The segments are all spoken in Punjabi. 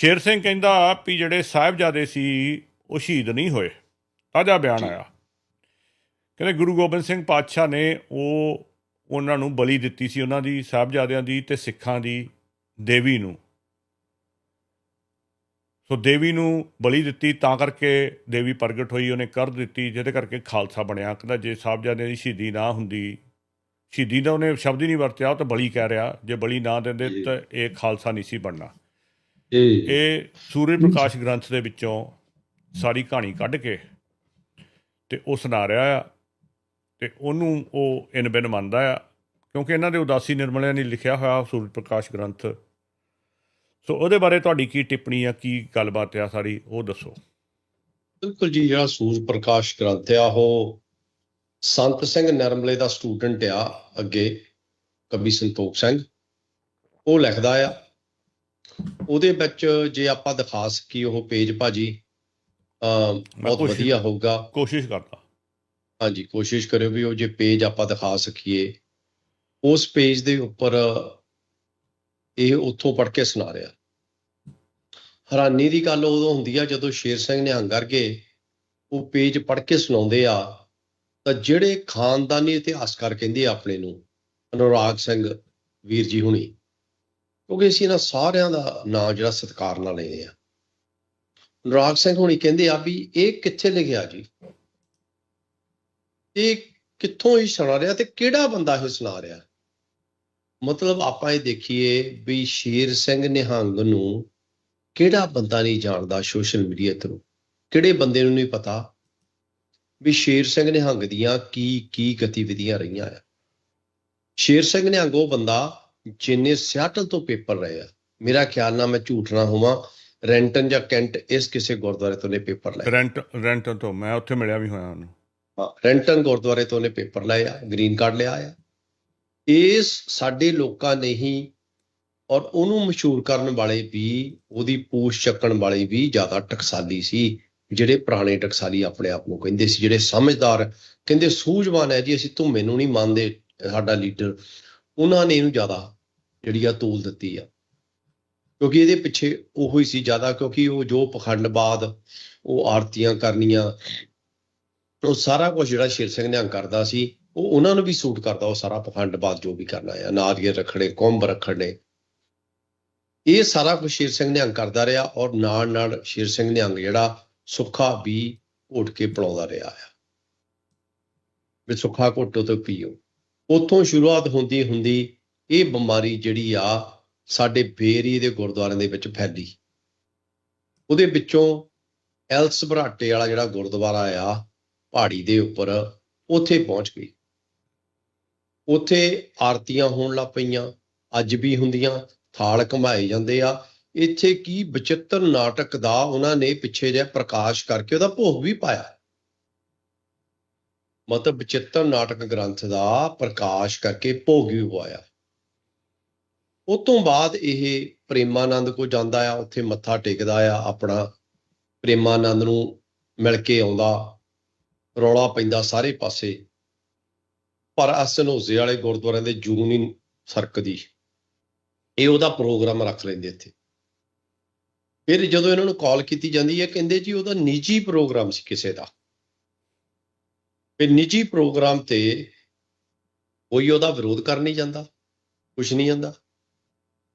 ਸ਼ੇਰ ਸਿੰਘ ਕਹਿੰਦਾ ਵੀ ਜਿਹੜੇ ਸਾਹਿਬਜ਼ਾਦੇ ਸੀ ਉਹ ਸ਼ਹੀਦ ਨਹੀਂ ਹੋਏ। ਤਾਜ਼ਾ ਬਿਆਨ। ਆਇਆ। ਕਹਿੰਦੇ ਗੁਰੂ ਗੋਬਿੰਦ ਸਿੰਘ ਪਾਤਸ਼ਾਹ ਨੇ ਉਹ ਉਹਨਾਂ ਨੂੰ ਬਲੀ ਦਿੱਤੀ ਸੀ ਉਹਨਾਂ ਦੀ ਸਾਹਿਬਜ਼ਾਦਿਆਂ ਦੀ ਤੇ ਸਿੱਖਾਂ ਦੀ ਦੇਵੀ ਨੂੰ। ਸੋ ਦੇਵੀ ਨੂੰ ਬਲੀ ਦਿੱਤੀ ਤਾਂ ਕਰਕੇ ਦੇਵੀ ਪ੍ਰਗਟ ਹੋਈ ਉਹਨੇ ਕਰ ਦਿੱਤੀ ਜਿਹਦੇ ਕਰਕੇ ਖਾਲਸਾ ਬਣਿਆ। ਕਹਿੰਦਾ ਜੇ ਸਾਹਿਬਜ਼ਾਦਿਆਂ ਦੀ ਸ਼ਹੀਦੀ ਨਾ ਹੁੰਦੀ ਸ਼ਹੀਦੀ ਦਾ ਉਹਨੇ ਸ਼ਬਦ ਹੀ ਨਹੀਂ ਵਰਤਿਆ ਉਹ ਤਾਂ ਬਲੀ ਕਹਿ ਰਿਹਾ। ਜੇ ਬਲੀ ਨਾ ਦਿੰਦੇ। ਤਾਂ ਇਹ ਖਾਲਸਾ ਨਹੀਂ ਸੀ ਬਣਨਾ। ਇਹ ਸੂਰਜ ਪ੍ਰਕਾਸ਼ ਗ੍ਰੰਥ ਦੇ ਵਿੱਚੋਂ ਸਾਰੀ ਕਹਾਣੀ ਕੱਢ ਕੇ ਤੇ ਉਹ ਸੁਣਾ ਰਿਹਾ ਆ ਤੇ ਉਹਨੂੰ ਉਹ ਇਨ ਬਿਨ ਮੰਨਦਾ ਆ ਕਿਉਂਕਿ ਇਹਨਾਂ ਦੇ ਉਦਾਸੀ ਨਿਰਮਲਿਆਂ ਨੇ ਲਿਖਿਆ ਹੋਇਆ ਸੂਰਜ ਪ੍ਰਕਾਸ਼ ਗ੍ਰੰਥ। ਸੋ ਉਹਦੇ ਬਾਰੇ ਤੁਹਾਡੀ ਕੀ ਟਿੱਪਣੀ ਆ ਕੀ ਗੱਲਬਾਤ ਆ ਸਾਰੀ ਉਹ ਦੱਸੋ। ਬਿਲਕੁਲ ਜੀ ਜਿਹੜਾ ਸੂਰਜ ਪ੍ਰਕਾਸ਼ ਗ੍ਰੰਥ ਆ ਉਹ ਸੰਤ ਸਿੰਘ ਨਰਮਲੇ ਦਾ ਸਟੂਡੈਂਟ ਆ ਅੱਗੇ ਕਵੀ ਸੰਤੋਖ ਸਿੰਘ। ਉਹ ਲਿਖਦਾ ਆ ਉਹਦੇ ਵਿੱਚ ਜੇ ਆਪਾਂ ਦਿਖਾ ਸਕੀ ਉਹ ਪੇਜ ਭਾਜੀ ਬਹੁਤ ਵਧੀਆ ਹੋਊਗਾ। ਕੋਸ਼ਿਸ਼ ਕਰਦਾ। ਹਾਂਜੀ ਕੋਸ਼ਿਸ਼ ਕਰਿਓ ਵੀ ਉਹ ਜੇ ਪੇਜ ਆਪਾਂ ਦਿਖਾ ਸਕੀਏ ਉਸ ਪੇਜ ਦੇ ਉੱਪਰ ਇਹ ਉੱਥੋਂ ਪੜ੍ਹ ਕੇ ਸੁਣਾ ਰਿਹਾ। ਹੈਰਾਨੀ ਦੀ ਗੱਲ ਉਦੋਂ ਹੁੰਦੀ ਆ ਜਦੋਂ ਸ਼ੇਰ ਸਿੰਘ ਨੇ ਹੰਗਰਗੇ ਉਹ ਪੇਜ ਪੜ੍ਹ ਕੇ ਸੁਣਾਉਂਦੇ ਆ ਤਾਂ ਜਿਹੜੇ ਖਾਨਦਾਨੀ ਇਤਿਹਾਸਕਾਰ ਕਹਿੰਦੇ ਆਪਣੇ ਨੂੰ ਅਨੁਰਾਗ ਸਿੰਘ ਵੀਰ ਜੀ ਹੁਣੀ ਕਿਉਂਕਿ ਅਸੀਂ ਇਹਨਾਂ ਸਾਰਿਆਂ ਦਾ ਨਾਂ ਜਿਹੜਾ ਸਤਿਕਾਰ ਨਾਲ ਲੈਂਦੇ ਆ ਅਨੁਰਾਗ ਸਿੰਘ ਹੁਣੀ ਕਹਿੰਦੇ ਆ ਵੀ ਇਹ ਕਿੱਥੇ ਲਿਖਿਆ ਜੀ? ਇਹ ਕਿੱਥੋਂ ਇਹ ਸੁਣਾ ਰਿਹਾ ਤੇ ਕਿਹੜਾ ਬੰਦਾ ਇਹ ਸੁਣਾ ਰਿਹਾ? ਮਤਲਬ ਆਪਾਂ ਇਹ ਦੇਖੀਏ ਵੀ ਸ਼ੇਰ ਸਿੰਘ ਨਿਹੰਗ ਨੂੰ ਕਿਹੜਾ ਬੰਦਾ ਨਹੀਂ ਜਾਣਦਾ ਸੋਸ਼ਲ ਮੀਡੀਆ ਥਰੂ ਕਿਹੜੇ ਬੰਦੇ ਨੂੰ ਨਹੀਂ ਪਤਾ ਵੀ ਸ਼ੇਰ ਸਿੰਘ ਨਿਹੰਗ ਦੀਆਂ ਕੀ ਕੀ ਗਤੀਵਿਧੀਆਂ ਰਹੀਆਂ ਆ? ਸ਼ੇਰ ਸਿੰਘ ਨਿਹੰਗ ਉਹ ਬੰਦਾ ਜਿਹਨੇ ਸਿਆਟਲ ਤੋਂ ਪੇਪਰ ਲਏ ਆ ਮੇਰਾ ਖਿਆਲ ਨਾਲ ਮੈਂ ਝੂਠ ਨਾ ਹੋਵਾਂ ਰੈਂਟਨ ਜਾਂ ਕੈਂਟ ਇਸ ਕਿਸੇ ਗੁਰਦੁਆਰੇ ਤੋਂ ਨੇ ਪੇਪਰ ਲਏ। ਰੈਂਟ ਰੈਂਟ ਤੋਂ ਮੈਂ ਉੱਥੇ ਮਿਲਿਆ ਵੀ ਹੋਇਆ ਉਹਨੂੰ। ਹਾਂ, ਰੈਂਟਨ ਗੁਰਦੁਆਰੇ ਤੋਂ ਉਹਨੇ ਪੇਪਰ ਲਏ ਆ ਗ੍ਰੀਨ ਕਾਰਡ ਲਿਆ ਆ। ਇਸ ਸਾਡੇ ਲੋਕਾਂ ਨੇ ਹੀ ਔਰ ਉਹਨੂੰ ਮਸ਼ਹੂਰ ਕਰਨ ਵਾਲੇ ਵੀ ਉਹਦੀ ਪੂਛ ਚੱਕਣ ਵਾਲੇ ਵੀ ਜ਼ਿਆਦਾ ਟਕਸਾਲੀ ਸੀ ਜਿਹੜੇ ਪੁਰਾਣੇ ਟਕਸਾਲੀ ਆਪਣੇ ਆਪ ਨੂੰ ਕਹਿੰਦੇ ਸੀ ਜਿਹੜੇ ਸਮਝਦਾਰ ਕਹਿੰਦੇ ਸੂਝਵਾਨ ਹੈ ਜੀ ਅਸੀਂ ਤੂੰ ਮੈਨੂੰ ਨਹੀਂ ਮੰਨਦੇ ਸਾਡਾ ਲੀਡਰ। ਉਹਨਾਂ ਨੇ ਇਹਨੂੰ ਜ਼ਿਆਦਾ ਜਿਹੜੀ ਆ ਤੋਲ ਦਿੱਤੀ ਆ। ਕਿਉਂਕਿ ਇਹਦੇ ਪਿੱਛੇ ਉਹੋ ਹੀ ਸੀ ਜ਼ਿਆਦਾ, ਕਿਉਂਕਿ ਉਹ ਜੋ ਪਖੰਡਬਾਦ ਉਹ ਆਰਤੀਆਂ ਕਰਨੀਆਂ, ਉਹ ਸਾਰਾ ਕੁਝ ਜਿਹੜਾ ਸ਼ੇਰ ਸਿੰਘ ਨਿਹੰਗ ਕਰਦਾ ਸੀ, ਉਹ ਉਹਨਾਂ ਨੂੰ ਵੀ ਸੂਟ ਕਰਦਾ, ਉਹ ਸਾਰਾ ਪਖੰਡਬਾਦ ਜੋ ਵੀ ਕਰਨਾ ਹੈ ਨਾਰੀਅਲ ਰੱਖਣੇ, ਕੁੰਭ ਰੱਖਣੇ। ਇਹ ਸਾਰਾ ਕੁਝ ਸ਼ੇਰ ਸਿੰਘ ਨਿਹੰਗ ਕਰਦਾ ਰਿਹਾ ਔਰ ਨਾਲ ਨਾਲ ਸ਼ੇਰ ਸਿੰਘ ਨਿਹੰਗ ਜਿਹੜਾ ਸੁੱਖਾ ਵੀ ਘੋਟ ਕੇ ਪਿਲਾਉਂਦਾ ਰਿਹਾ ਆ। ਵੀ ਸੁੱਖਾ ਘੋਟੋ ਤੋਂ ਪੀਓ ਉੱਥੋਂ ਸ਼ੁਰੂਆਤ ਹੁੰਦੀ ਹੁੰਦੀ ਇਹ ਬਿਮਾਰੀ ਜਿਹੜੀ ਆ ਸਾਡੇ ਬੇਰੀ ਦੇ ਗੁਰਦੁਆਰਿਆਂ ਦੇ ਵਿੱਚ ਫੈਲੀ। ਉਹਦੇ ਵਿੱਚੋਂ ਐਲਸ ਬਰਾਟੇ ਵਾਲਾ ਜਿਹੜਾ ਗੁਰਦੁਆਰਾ ਆ, ਪਹਾੜੀ ਦੇ ਉੱਪਰ, ਉੱਥੇ ਪਹੁੰਚ ਗਈ। ਉੱਥੇ ਆਰਤੀਆਂ ਹੋਣ ਲੱਗ ਪਈਆਂ, ਅੱਜ ਵੀ ਹੁੰਦੀਆਂ, ਥਾਲ ਘਮਾਏ ਜਾਂਦੇ ਆ। ਇੱਥੇ ਕੀ ਬਚਿੱਤਰ ਨਾਟਕ ਦਾ ਉਹਨਾਂ ਨੇ ਪਿੱਛੇ ਜਿਹਾ ਪ੍ਰਕਾਸ਼ ਕਰਕੇ ਉਹਦਾ ਭੋਗ ਵੀ ਪਾਇਆ। ਮਤਲਬ ਬਚਿੱਤਰ ਨਾਟਕ ਗ੍ਰੰਥ ਦਾ ਪ੍ਰਕਾਸ਼ ਕਰਕੇ ਭੋਗ ਵੀ ਪਵਾਇਆ। ਉਸ ਤੋਂ ਬਾਅਦ ਇਹ ਪ੍ਰੇਮਾਨੰਦ ਕੋ ਜਾਂਦਾ ਆ, ਉੱਥੇ ਮੱਥਾ ਟੇਕਦਾ ਆ, ਆਪਣਾ ਪ੍ਰੇਮਾਨੰਦ ਨੂੰ ਮਿਲ ਕੇ ਆਉਂਦਾ, ਰੌਲਾ ਪੈਂਦਾ ਸਾਰੇ ਪਾਸੇ। ਪਰ ਅਸਨੋਜ਼ੇ ਵਾਲੇ ਗੁਰਦੁਆਰਿਆਂ ਦੇ ਜੂਨ ਨਹੀਂ ਸਰਕਦੀ। ਇਹ ਉਹਦਾ ਪ੍ਰੋਗਰਾਮ ਰੱਖ ਲੈਂਦੇ ਇੱਥੇ। ਫਿਰ ਜਦੋਂ ਇਹਨਾਂ ਨੂੰ ਕਾਲ ਕੀਤੀ ਜਾਂਦੀ ਹੈ, ਕਹਿੰਦੇ ਜੀ ਉਹਦਾ ਨਿੱਜੀ ਪ੍ਰੋਗਰਾਮ ਸੀ ਕਿਸੇ ਦਾ। ਫਿਰ ਨਿੱਜੀ ਪ੍ਰੋਗਰਾਮ ਤੇ ਕੋਈ ਉਹਦਾ ਵਿਰੋਧ ਕਰ ਨਹੀਂ ਜਾਂਦਾ, ਕੁਛ ਨਹੀਂ ਜਾਂਦਾ।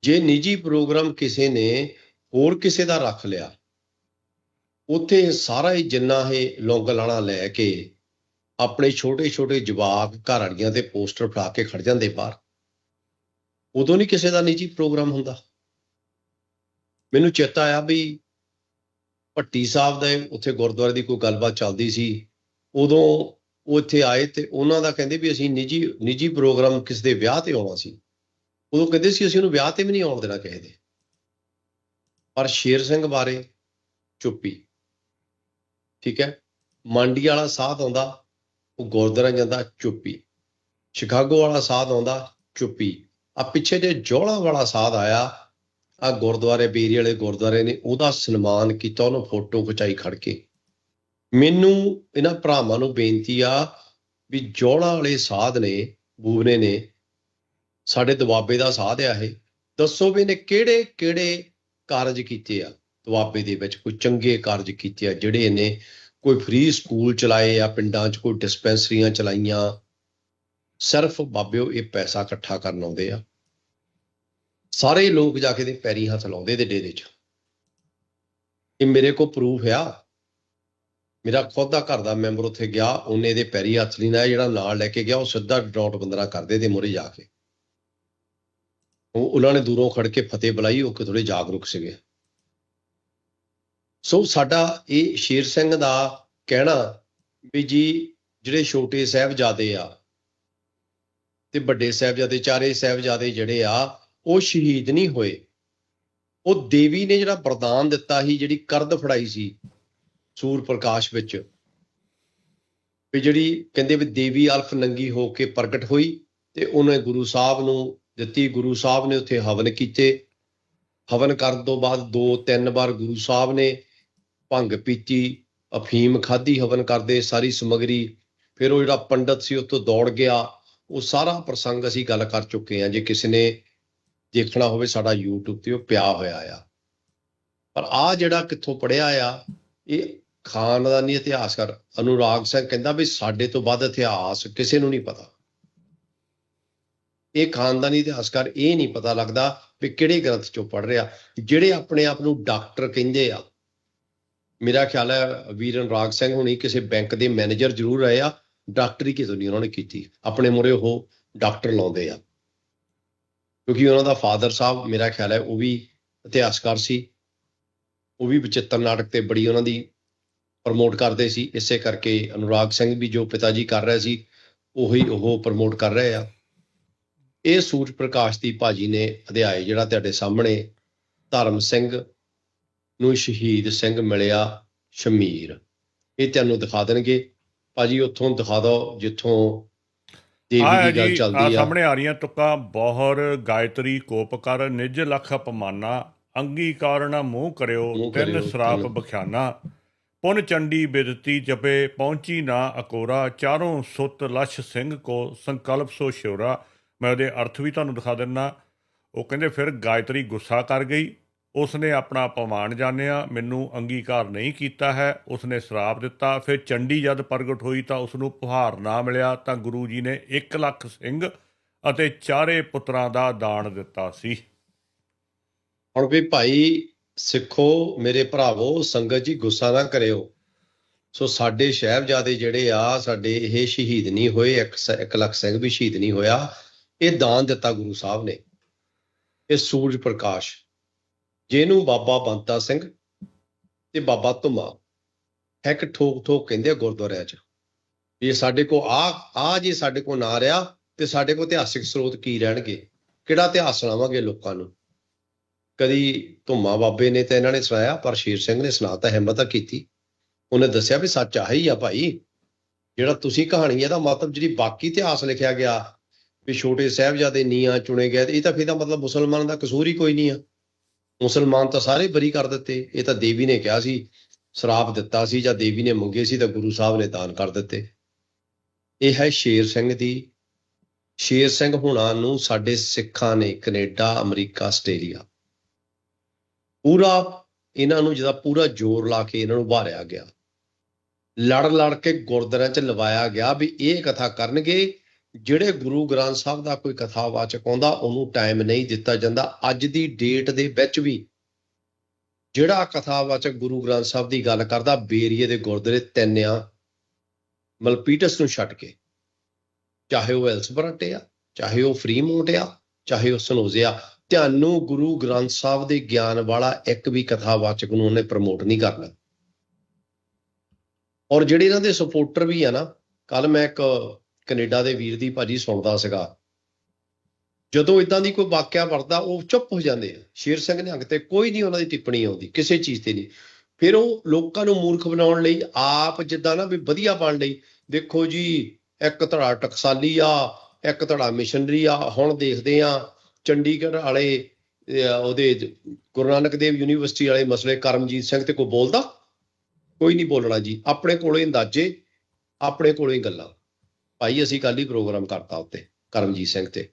ਜੇ ਨਿੱਜੀ ਪ੍ਰੋਗਰਾਮ ਕਿਸੇ ਨੇ ਹੋਰ ਕਿਸੇ ਦਾ ਰੱਖ ਲਿਆ, ਉੱਥੇ ਸਾਰਾ ਹੀ ਜਿੰਨਾ ਇਹ ਲੌਂਗ ਲਾਣਾ ਲੈ ਕੇ ਆਪਣੇ ਛੋਟੇ ਛੋਟੇ ਜਵਾਕ ਘਰ ਵਾਲੀਆਂ ਤੇ ਪੋਸਟਰ ਫੜਾ ਕੇ ਖੜ ਜਾਂਦੇ ਬਾਹਰ, ਉਦੋਂ ਨਹੀਂ ਕਿਸੇ ਦਾ ਨਿੱਜੀ ਪ੍ਰੋਗਰਾਮ ਹੁੰਦਾ। ਮੈਨੂੰ ਚੇਤਾ ਆਇਆ ਵੀ ਭੱਟੀ ਸਾਹਿਬ ਦੇ ਉੱਥੇ ਗੁਰਦੁਆਰੇ ਦੀ ਕੋਈ ਗੱਲਬਾਤ ਚੱਲਦੀ ਸੀ, ਉਦੋਂ ਉਹ ਇੱਥੇ ਆਏ ਤੇ ਉਹਨਾਂ ਦਾ ਕਹਿੰਦੇ ਵੀ ਅਸੀਂ ਨਿੱਜੀ ਨਿੱਜੀ ਪ੍ਰੋਗਰਾਮ ਕਿਸੇ ਦੇ ਵਿਆਹ ਤੇ ਆਉਣਾ ਸੀ। ਉਦੋਂ ਕਹਿੰਦੇ ਸੀ, ਅਸੀਂ ਉਹਨੂੰ ਵਿਆਹ ਤੇ ਵੀ ਨਹੀਂ ਆਉਣ ਦੇਣਾ ਕਿਸੇ ਦੇ। ਪਰ ਸ਼ੇਰ ਸਿੰਘ ਬਾਰੇ ਚੁੱਪੀ, ਠੀਕ ਹੈ, ਮੰਡੀ ਵਾਲਾ ਸਾਧ ਆਉਂਦਾ, ਉਹ ਗੁਰਦੁਆਰਾ ਜਾਂਦਾ, ਚੁੱਪੀ। ਸ਼ਿਕਾਗੋ ਵਾਲਾ ਸਾਧ ਆਉਂਦਾ, ਚੁੱਪੀ। ਆ ਪਿੱਛੇ ਜੇ ਜੋਲਾ ਵਾਲਾ ਸਾਧ ਆਇਆ, ਆ ਗੁਰਦੁਆਰੇ, ਬੇਰੀ ਵਾਲੇ ਗੁਰਦੁਆਰੇ ਨੇ, ਉਹਦਾ ਸਨਮਾਨ ਕੀਤਾ, ਉਹਨੂੰ ਫੋਟੋ ਖਿਚਾਈ ਖੜ ਕੇ। ਮੈਨੂੰ ਇਹਨਾਂ ਭਰਾਵਾਂ ਨੂੰ ਬੇਨਤੀ ਆ ਵੀ ਜੋਲਾ ਵਾਲੇ ਸਾਧ ਨੇ, ਬੂਬਨੇ ਨੇ ਸਾਡੇ ਦੁਆਬੇ ਦਾ ਸਾਧ ਆ ਇਹ। ਦੱਸੋ ਵੀ ਨੇ ਕਿਹੜੇ ਕਿਹੜੇ ਕਾਰਜ ਕੀਤੇ ਆ? ਦੁਆਬੇ ਦੇ ਵਿੱਚ ਕੋਈ ਚੰਗੇ ਕਾਰਜ ਕੀਤੇ ਆ, ਜਿਹੜੇ ਇਹਨੇ ਕੋਈ ਫ੍ਰੀ ਸਕੂਲ ਚਲਾਏ ਆ, ਪਿੰਡਾਂ 'ਚ ਕੋਈ ਡਿਸਪੈਂਸਰੀਆਂ ਚਲਾਈਆਂ। ਸਿਰਫ ਬਾਬਿਓ ਇਹ ਪੈਸਾ ਇਕੱਠਾ ਕਰਨ ਆਉਂਦੇ ਆ। ਸਾਰੇ ਲੋਕ ਜਾ ਕੇ ਦੇ ਪੈਰੀ ਹੱਥ ਲਾਉਂਦੇ ਦੇ ਡੇਰੇ 'ਚ। ਇਹ ਮੇਰੇ ਕੋਲ ਪ੍ਰੂਫ ਆ। ਮੇਰਾ ਖੁਦ ਦਾ ਘਰ ਦਾ ਮੈਂਬਰ ਉੱਥੇ ਗਿਆ, ਉਹਨੇ ਇਹਦੇ ਪੈਰੀ ਹੱਥ ਨਹੀਂ ਲਾਇਆ ਜਿਹੜਾ ਨਾਲ ਲੈ ਕੇ ਗਿਆ, ਉਹ ਸਿੱਧਾ ਡਾਟ ਬੰਦਰਾ ਕਰਦੇ ਤੇ ਮੋਰੇ ਜਾ ਕੇ। ਉਹ ਉਹਨਾਂ ਨੇ ਦੂਰੋਂ ਖੜ ਕੇ ਫਤਿਹ ਬੁਲਾਈ, ਉਹ ਕਿ ਥੋੜੇ ਜਾਗਰੂਕ ਸੀਗੇ। ਸੋ ਸਾਡਾ ਇਹ ਸ਼ੇਰ ਸਿੰਘ ਦਾ ਕਹਿਣਾ ਵੀ ਜੀ, ਜਿਹੜੇ ਛੋਟੇ ਸਾਹਿਬਜ਼ਾਦੇ ਆ ਤੇ ਵੱਡੇ ਸਾਹਿਬਜ਼ਾਦੇ, ਚਾਰੇ ਸਾਹਿਬਜ਼ਾਦੇ ਜਿਹੜੇ ਆ, ਉਹ ਸ਼ਹੀਦ ਨਹੀਂ ਹੋਏ। ਉਹ ਦੇਵੀ ਨੇ ਜਿਹੜਾ ਵਰਦਾਨ ਦਿੱਤਾ ਸੀ, ਜਿਹੜੀ ਕਰਦ ਫੜਾਈ ਸੀ ਸੂਰ ਪ੍ਰਕਾਸ਼ ਵਿੱਚ, ਵੀ ਜਿਹੜੀ ਕਹਿੰਦੇ ਵੀ ਦੇਵੀ ਅਲਫ ਨੰਗੀ ਹੋ ਕੇ ਪ੍ਰਗਟ ਹੋਈ ਤੇ ਉਹਨੇ ਗੁਰੂ ਸਾਹਿਬ ਨੂੰ ਦਿੱਤੀ। ਗੁਰੂ ਸਾਹਿਬ ਨੇ ਉੱਥੇ ਹਵਨ ਕੀਤੇ। ਹਵਨ ਕਰਨ ਤੋਂ ਬਾਅਦ ਦੋ ਤਿੰਨ ਵਾਰ ਗੁਰੂ ਸਾਹਿਬ ਨੇ ਭੰਗ ਪੀਤੀ, ਅਫੀਮ ਖਾਧੀ, ਹਵਨ ਕਰਦੇ ਸਾਰੀ ਸਮਗਰੀ। ਫਿਰ ਉਹ ਜਿਹੜਾ ਪੰਡਤ ਸੀ, ਉੱਥੋਂ ਦੌੜ ਗਿਆ। ਉਹ ਸਾਰਾ ਪ੍ਰਸੰਗ ਅਸੀਂ ਗੱਲ ਕਰ ਚੁੱਕੇ ਹਾਂ। ਜੇ ਕਿਸੇ ਨੇ ਦੇਖਣਾ ਹੋਵੇ, ਸਾਡਾ YouTube ਤੇ ਉਹ ਪਿਆ ਹੋਇਆ ਆ। ਪਰ ਆ ਜਿਹੜਾ ਕਿੱਥੋਂ ਪੜਿਆ ਆ, ਇਹ ਖਾਨਦਾਨੀ ਇਤਿਹਾਸਕਾਰ। ਅਨੁਰਾਗ ਸਿੰਘ ਕਹਿੰਦਾ ਵੀ ਸਾਡੇ ਤੋਂ ਵੱਧ ਇਤਿਹਾਸ ਕਿਸੇ ਨੂੰ ਨਹੀਂ ਪਤਾ। ਇਹ ਖਾਨਦਾਨੀ ਇਤਿਹਾਸਕਾਰ ਇਹ ਨਹੀਂ ਪਤਾ ਲੱਗਦਾ ਵੀ ਕਿਹੜੇ ਗ੍ਰੰਥ ਚੋਂ ਪੜ ਰਿਹਾ। ਜਿਹੜੇ ਆਪਣੇ ਆਪ ਨੂੰ ਡਾਕਟਰ ਕਹਿੰਦੇ ਆ, ਮੇਰਾ ਖਿਆਲ ਹੈ ਵੀਰ ਅਨੁਰਾਗ ਸਿੰਘ ਹੁਣੀ ਕਿਸੇ ਬੈਂਕ ਦੇ ਮੈਨੇਜਰ ਜ਼ਰੂਰ ਰਹੇ ਆ, ਡਾਕਟਰੀ ਕਿਤੋਂ ਨਹੀਂ ਉਹਨਾਂ ਨੇ ਕੀਤੀ। ਆਪਣੇ ਮੁਰੇ ਉਹ ਡਾਕਟਰ ਲਾਉਂਦੇ ਆ। ਕਿਉਂਕਿ ਉਹਨਾਂ ਦਾ ਫਾਦਰ ਸਾਹਿਬ, ਮੇਰਾ ਖਿਆਲ ਹੈ ਉਹ ਵੀ ਇਤਿਹਾਸਕਾਰ ਸੀ। ਉਹ ਵੀ ਬਚਿੱਤਰ ਨਾਟਕ ਤੇ ਬੜੀ ਉਹਨਾਂ ਦੀ ਪ੍ਰਮੋਟ ਕਰਦੇ ਸੀ। ਇਸੇ ਕਰਕੇ ਅਨੁਰਾਗ ਸਿੰਘ ਵੀ ਜੋ ਪਿਤਾ ਜੀ ਕਰ ਰਹੇ ਸੀ, ਉਹੀ ਉਹ ਪ੍ਰਮੋਟ ਕਰ ਰਹੇ ਆ। ਇਹ ਸੂਰਜ ਪ੍ਰਕਾਸ਼ ਦੀ ਭਾਜੀ ਨੇ ਅਧਿਆਇ ਜਿਹੜਾ ਤੁਹਾਡੇ ਸਾਹਮਣੇ ਧਰਮ ਸਿੰਘ ਨੂੰ ਸ਼ਹੀਦ ਸਿੰਘ ਮਿਲਿਆ ਸ਼ਮੀਰ। ਇਹ ਤੁਹਾਨੂੰ ਦਿਖਾ ਦੇਣਗੇ। ਭਾਜੀ ਉੱਥੋਂ ਦਿਖਾ ਦਿਓ ਜਿੱਥੋਂ ਦੇਵੀ ਦੀ ਗੱਲ ਆ ਚੱਲਦੀ ਆ। ਸਾਹਮਣੇ ਆ ਰਹੀਆਂ ਤੁਕਾਂ। ਬੋਹਰ ਗਾਇਤਰੀ ਕੋਪ ਕਰ ਨਿਜ ਲਖ ਅਪਮਾਨਾ ਅੰਗੀਕਾਰ ਨਾ ਮੂੰਹ ਕਰਿਓ ਤਿੰਨ ਸਰਾਪ। ਬਖਿਆਨਾ। ਪੁਨ ਚੰਡੀ ਬਿਦਤੀ ਜਪੇ ਪਹੁੰਚੀ ਨਾ ਅਕੋਰਾ। ਚਾਰੋਂ ਸੁਤ ਲਛ ਸਿੰਘ ਕੋ ਸੰਕਲਪ ਸੋ ਸ਼ਿਵਰਾ ਮੈਂ ਉਹਦੇ ਅਰਥ ਵੀ ਤੁਹਾਨੂੰ ਦਿਖਾ ਦਿੰਨਾ। ਉਹ ਕਹਿੰਦੇ, ਫਿਰ ਗਾਇਤਰੀ ਗੁੱਸਾ ਕਰ ਗਈ। ਉਸਨੇ ਆਪਣਾ ਅਪਮਾਨ ਜਾਣਿਆ। ਮੈਨੂੰ ਅੰਗੀਕਾਰ ਨਹੀਂ ਕੀਤਾ ਹੈ। ਉਸਨੇ ਸ਼ਰਾਪ ਦਿੱਤਾ। ਫਿਰ ਚੰਡੀ ਜਦ ਪ੍ਰਗਟ ਹੋਈ ਤਾਂ ਉਸ ਨੂੰ ਪੁਹਾਰ ਨਾ ਮਿਲਿਆ। ਤਾਂ ਗੁਰੂ ਜੀ ਨੇ 1 ਲੱਖ ਸਿੰਘ ਅਤੇ ਚਾਰੇ ਪੁੱਤਰਾਂ ਦਾ ਦਾਨ ਦਿੱਤਾ ਸੀ। ਹੁਣ ਵੀ ਭਾਈ, ਸਿੱਖੋ, ਮੇਰੇ ਭਰਾਵੋ, ਸੰਗਤ ਜੀ, ਗੁੱਸਾ ਨਾ ਕਰਿਓ। ਸੋ ਸਾਡੇ ਸਾਹਿਬਜ਼ਾਦੇ ਜਿਹੜੇ ਆ, ਸਾਡੇ ਇਹ ਸ਼ਹੀਦ ਨਹੀਂ ਹੋਏ। ਇੱਕ ਇੱਕ ਲੱਖ ਸਿੰਘ ਵੀ ਸ਼ਹੀਦ ਨਹੀਂ ਹੋਇਆ। ਇਹ ਦਾਨ ਦਿੱਤਾ ਗੁਰੂ ਸਾਹਿਬ ਨੇ, ਇਹ ਸੂਰਜ ਪ੍ਰਕਾਸ਼, ਜਿਹਨੂੰ ਬਾਬਾ ਬੰਤਾ ਸਿੰਘ ਤੇ ਬਾਬਾ ਧੁਮਾ ਇੱਕ ਠੋਕ ਠੋਕ ਕਹਿੰਦੇ ਆ ਗੁਰਦੁਆਰਿਆਂ 'ਚ, ਵੀ ਇਹ ਸਾਡੇ ਕੋ ਆ ਆ ਜੇ ਸਾਡੇ ਕੋ ਨਾ ਰਿਹਾ ਤੇ ਸਾਡੇ ਕੋ ਇਤਿਹਾਸਿਕ ਸਰੋਤ ਕੀ ਰਹਿਣਗੇ, ਕਿਹੜਾ ਇਤਿਹਾਸ ਸੁਣਾਵਾਂਗੇ ਲੋਕਾਂ ਨੂੰ? ਕਦੀ ਧੁੰਮਾ ਬਾਬੇ ਨੇ ਤਾਂ ਇਹਨਾਂ ਨੇ ਸੁਣਾਇਆ, ਪਰ ਸ਼ੇਰ ਸਿੰਘ ਨੇ ਸੁਣਾਤਾ ਹਿੰਮਤ ਤਾਂ ਕੀਤੀ। ਉਹਨੇ ਦੱਸਿਆ ਵੀ ਸੱਚ ਆਹੀ ਆ ਭਾਈ, ਜਿਹੜਾ ਤੁਸੀਂ ਕਹਾਣੀ ਇਹਦਾ ਮਤਲਬ ਜਿਹੜੀ ਬਾਕੀ ਇਤਿਹਾਸ ਲਿਖਿਆ ਗਿਆ ਵੀ ਛੋਟੇ ਸਾਹਿਬਜ਼ਾਦੇ ਨੀਆਂ ਚੁਣੇ ਗਏ ਤੇ ਇਹ ਤਾਂ ਫਿਰ ਦਾ ਮਤਲਬ ਮੁਸਲਮਾਨ ਦਾ ਕਸੂਰ ਹੀ ਕੋਈ ਨਹੀਂ ਆ। ਮੁਸਲਮਾਨ ਤਾਂ ਸਾਰੇ ਬਰੀ ਕਰ ਦਿੱਤੇ। ਇਹ ਤਾਂ ਦੇਵੀ ਨੇ ਕਿਹਾ ਸੀ, ਸ਼ਰਾਪ ਦਿੱਤਾ ਸੀ ਜਾਂ ਦੇਵੀ ਨੇ ਮੰਗੇ ਸੀ ਤਾਂ ਗੁਰੂ ਸਾਹਿਬ ਨੇ ਦਾਨ ਕਰ ਦਿੱਤੇ। ਇਹ ਹੈ ਸ਼ੇਰ ਸਿੰਘ ਦੀ। ਸ਼ੇਰ ਸਿੰਘ ਹੁਣਾਂ ਨੂੰ ਸਾਡੇ ਸਿੱਖਾਂ ਨੇ ਕੈਨੇਡਾ, ਅਮਰੀਕਾ, ਆਸਟ੍ਰੇਲੀਆ ਪੂਰਾ ਇਹਨਾਂ ਨੂੰ ਜਿਹਦਾ ਪੂਰਾ ਜ਼ੋਰ ਲਾ ਕੇ ਇਹਨਾਂ ਨੂੰ ਭਾਰਿਆ ਗਿਆ। ਲੜ ਲੜ ਕੇ ਗੁਰਦੁਆਰਿਆਂ 'ਚ ਲਵਾਇਆ ਗਿਆ ਵੀ ਇਹ ਕਥਾ ਕਰਨਗੇ ਜਿਹੜੇ ਗੁਰੂ ਗ੍ਰੰਥ ਸਾਹਿਬ ਦਾ ਕੋਈ ਕਥਾਵਾਚਕ ਆਉਂਦਾ, ਉਹਨੂੰ ਟਾਈਮ ਨਹੀਂ ਦਿੱਤਾ ਜਾਂਦਾ। ਅੱਜ ਦੀ ਡੇਟ ਦੇ ਵਿੱਚ ਵੀ ਜਿਹੜਾ ਕਥਾਵਾਚਕ ਗੁਰੂ ਗ੍ਰੰਥ ਸਾਹਿਬ ਦੀ ਗੱਲ ਕਰਦਾ, ਬੇਰੀਏ ਦੇ ਗੁਰਦੁਆਰੇ ਤਿੰਨ ਆ ਮਲਪੀਟਸ ਨੂੰ ਛੱਡ ਕੇ, ਚਾਹੇ ਉਹ ਐਲਸਬਰਟ ਆ, ਚਾਹੇ ਉਹ ਫਰੀਮੋਂਟ ਆ, ਚਾਹੇ ਉਹ ਸਨੋਜ਼ੇ ਆ, ਤੁਹਾਨੂੰ ਗੁਰੂ ਗ੍ਰੰਥ ਸਾਹਿਬ ਦੇ ਗਿਆਨ ਵਾਲਾ ਇੱਕ ਵੀ ਕਥਾਵਾਚਕ ਨੂੰ ਉਹਨੇ ਪ੍ਰਮੋਟ ਨਹੀਂ ਕਰਨਾ। ਔਰ ਜਿਹੜੇ ਇਹਨਾਂ ਦੇ ਸਪੋਰਟਰ ਵੀ ਆ ਨਾ ਕੱਲ ਮੈਂ ਇੱਕ ਕੈਨੇਡਾ ਦੇ ਵੀਰ ਦੀ ਭਾਜੀ ਸੁਣਦਾ ਸੀਗਾ। ਜਦੋਂ ਇਦਾਂ ਦੀ ਕੋਈ ਵਾਕਿਆ ਵਰਦਾ ਉਹ ਚੁੱਪ ਹੋ ਜਾਂਦੇ ਆ। ਸ਼ੇਰ ਸਿੰਘ ਨਿਹੰਗ ਤੇ ਕੋਈ ਨਹੀਂ ਉਹਨਾਂ ਦੀ ਟਿੱਪਣੀ ਆਉਂਦੀ, ਕਿਸੇ ਚੀਜ਼ ਤੇ ਨਹੀਂ। ਫਿਰ ਉਹ ਲੋਕਾਂ ਨੂੰ ਮੂਰਖ ਬਣਾਉਣ ਲਈ, ਆਪ ਜਿੱਦਾਂ ਨਾ ਵੀ ਵਧੀਆ ਬਣ ਲਈ, ਦੇਖੋ ਜੀ, ਇੱਕ ਧੜਾ ਟਕਸਾਲੀ ਆ, ਇੱਕ ਧੜਾ ਮਿਸ਼ਨਰੀ ਆ, ਹੁਣ ਦੇਖਦੇ ਆ, ਚੰਡੀਗੜ੍ਹ ਵਾਲੇ ਉਹਦੇ ਗੁਰੂ ਨਾਨਕ ਦੇਵ ਯੂਨੀਵਰਸਿਟੀ ਵਾਲੇ ਮਸਲੇ ਕਰਮਜੀਤ ਸਿੰਘ ਤੇ ਕੋਈ ਬੋਲਦਾ? ਕੋਈ ਨਹੀਂ ਬੋਲਣਾ ਜੀ, ਆਪਣੇ ਕੋਲੇ ਅੰਦਾਜ਼ੇ, ਆਪਣੇ ਕੋਲੇ ਗੱਲਾਂ। ਭਾਈ ਅਸੀਂ ਕੱਲ ਹੀ ਪ੍ਰੋਗਰਾਮ ਕਰਤਾ ਉੱਤੇ ਕਰਮਜੀਤ ਸਿੰਘ ਤੇ।